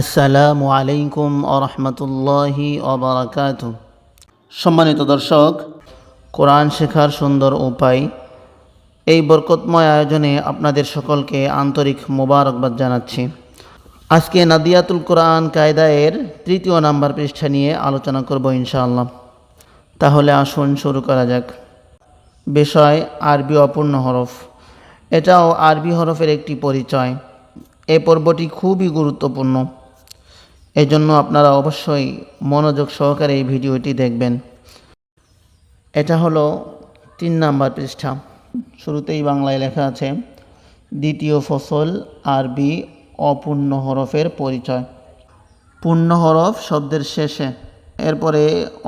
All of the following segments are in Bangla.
আসসালামু আলাইকুম আরহামতুল্লাহি অবরাকাত সম্মানিত দর্শক, কোরআন শেখার সুন্দর উপায়, এই বরকতময় আয়োজনে আপনাদের সকলকে আন্তরিক মোবারকবাদ জানাচ্ছি। আজকে নাদিয়াতুল কোরআন কায়দায়ের তৃতীয় নাম্বার পৃষ্ঠা নিয়ে আলোচনা করব ইনশাআল্লাহ। তাহলে আসুন শুরু করা যাক। বিষয় আরবি অপূর্ণ হরফ। এটাও আরবি হরফের একটি পরিচয়। এই পর্বটি খুবই গুরুত্বপূর্ণ। এজন্য আপনারা অবশ্যই মনোযোগ সহকারে এই ভিডিওটি দেখবেন। এটা হলো তিন নাম্বার পৃষ্ঠা। শুরুতেই বাংলায় লেখা আছে, দ্বিতীয় ফসল আরবি অপূর্ণ হরফের পরিচয়। পূর্ণ হরফ শব্দের শেষে, এরপরে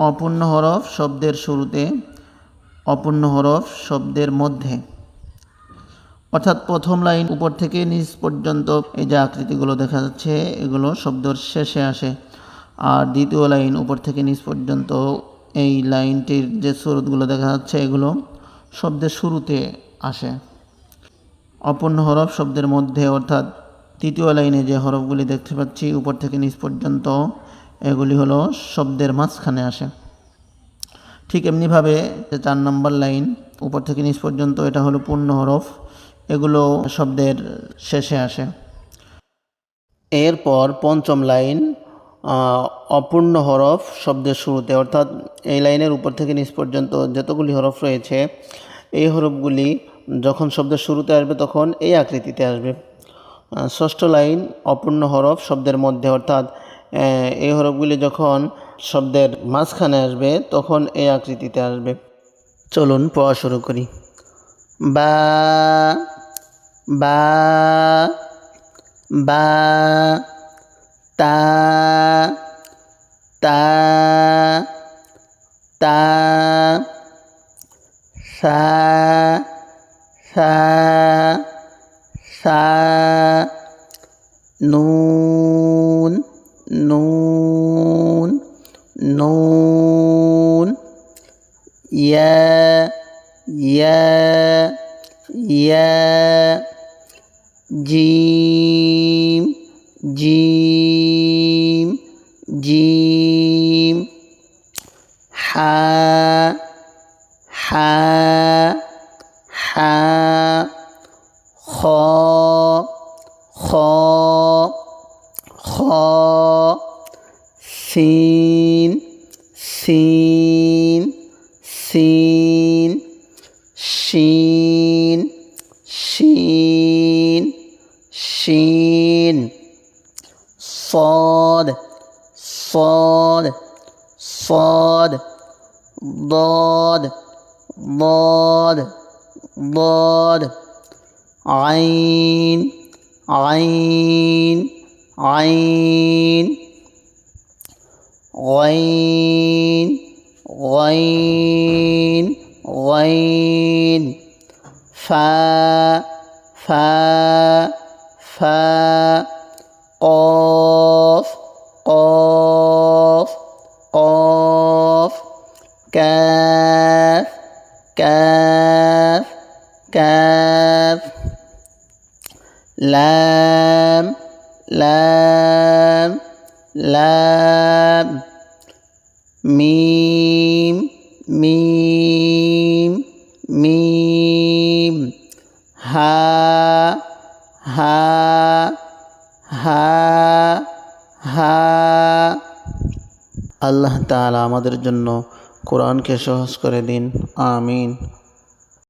অপূর্ণ হরফ শব্দের শুরুতে, অপূর্ণ হরফ শব্দের মধ্যে। অর্থাৎ প্রথম লাইন উপর থেকে নিচ পর্যন্ত এই যে আকৃতিগুলো দেখা যাচ্ছে, এগুলো শব্দের শেষে আসে। আর দ্বিতীয় লাইন উপর থেকে নিচ পর্যন্ত এই লাইনটির যে স্রোতগুলো দেখা যাচ্ছে, এগুলো শব্দের শুরুতে আসে। অপূর্ণ হরফ শব্দের মধ্যে, অর্থাৎ তৃতীয় লাইনে যে হরফগুলি দেখতে পাচ্ছি, উপর থেকে নিচ পর্যন্ত এগুলি হলো শব্দের মাঝখানে আসে। ঠিক এমনিভাবে যে চার নম্বর লাইন, উপর থেকে নিচ পর্যন্ত, এটা হলো পূর্ণ হরফ। এগুলো শব্দের শেষে আসে। এরপর পঞ্চম লাইন অপূর্ণ হরফ শব্দের শুরুতে। অর্থাৎ এই লাইনের উপর থেকে নিচ পর্যন্ত যতগুলি হরফ রয়েছে, এই হরফগুলি যখন শব্দের শুরুতে আসবে তখন এই আকৃতিতে আসবে। ষষ্ঠ লাইন, অপূর্ণ হরফ শব্দের মধ্যে। অর্থাৎ এই হরফগুলি যখন শব্দের মাঝখানে আসবে তখন এই আকৃতিতে আসবে। চলুন পড়া শুরু করি। বা ba ba ta ta ta sa sa sa nun nun nun ya ya ya. জিম জিম জিম। হা হা হা খ খ খ। সিন সিন সিন শিন صاد صاد صاد ضاد ضاد ضاد عين عين عين غين غين غين فا فا فا قاف ক্যাফ ক্যাফ ক্যাফ লাম লাম লাম। মিম মিম মিম। হা হা হা হা। আল্লাহ তালা আমাদের জন্য কোরআনকে সহজ করে দিন আমিন।